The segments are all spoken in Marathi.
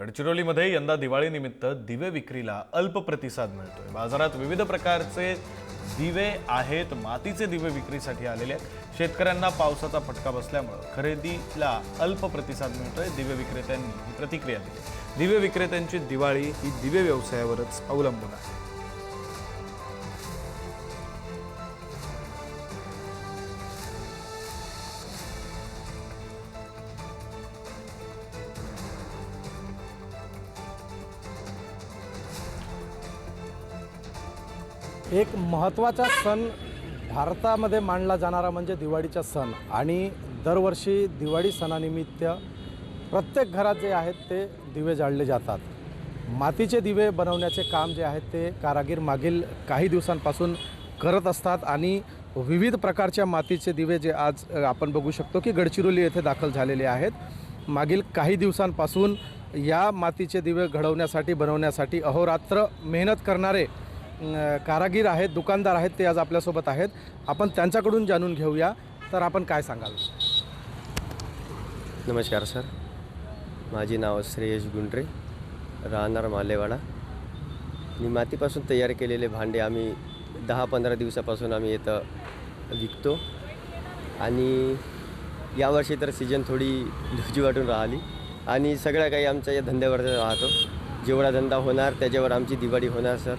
गडचिरोलीमध्ये यंदा दिवाळीनिमित्त दिवे विक्रीला अल्प प्रतिसाद मिळतोय. बाजारात विविध प्रकारचे दिवे आहेत मातीचे दिवे विक्रीसाठी आलेले आहेत. शेतकऱ्यांना पावसाचा फटका बसल्यामुळं खरेदीला अल्प प्रतिसाद मिळतोय दिवे विक्रेत्यांनी ही प्रतिक्रिया दिली. दिवे विक्रेत्यांची दिवाळी ही दिवे व्यवसायावरच अवलंबून आहे. एक महत्त्वाचा सण भारतामध्ये मानला जाणारा म्हणजे दिवाळीचा सण. आणि दरवर्षी दिवाळी सणानिमित्त प्रत्येक घरात जे आहेत ते दिवे जाळले जातात. मातीचे दिवे बनवण्याचे काम जे आहेत ते कारागीर मागील काही दिवसांपासून करत असतात आणि विविध प्रकारच्या मातीचे दिवे जे आज आपण बघू शकतो की गडचिरोली येथे दाखल झालेले आहेत. मागील काही दिवसांपासून या मातीचे दिवे घडवण्यासाठी बनवण्यासाठी अहोरात्र मेहनत करणारे कारागीर आहेत दुकानदार आहेत ते आज आपल्यासोबत आहेत. आपण त्यांच्याकडून जाणून घेऊया. तर आपण काय सांगाल? नमस्कार सर. माझे नाव श्रेयश गुंडरे राहणार मालेवाडा. आणि मातीपासून तयार केलेले भांडे आम्ही दहा पंधरा दिवसापासून आम्ही इथं विकतो. आणि यावर्षी तर सीजन थोडी लुची वाटून राहिली. आणि सगळ्या काही आमच्या या धंद्यावर राहतो. जेवढा धंदा होणार त्याच्यावर आमची दिवाळी होणार सर.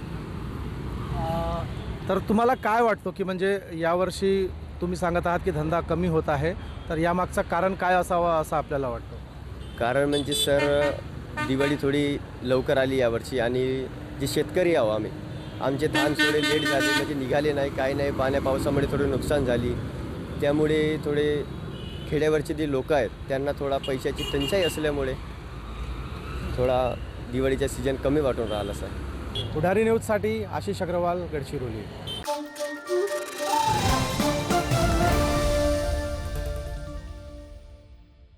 तर तुम्हाला काय वाटतो की म्हणजे यावर्षी तुम्ही सांगत आहात की धंदा कमी होत आहे तर यामागचं कारण काय असावं असं आपल्याला वाटतं? कारण म्हणजे सर दिवाळी थोडी लवकर आली यावर्षी आणि जे शेतकरी आहो आम्ही आमचे धान थोडे लेट झाले म्हणजे निघाले नाही काही नाही पाण्या पावसामुळे थोडे नुकसान झाली. त्यामुळे थोडे खेड्यावरचे जे लोक आहेत त्यांना थोडा पैशाची टंचाई असल्यामुळे थोडा दिवाळीचा सीजन कमी वाटून राहिला सर. पुढारी न्यूजसाठी आशिष अग्रवाल गडचिरोली.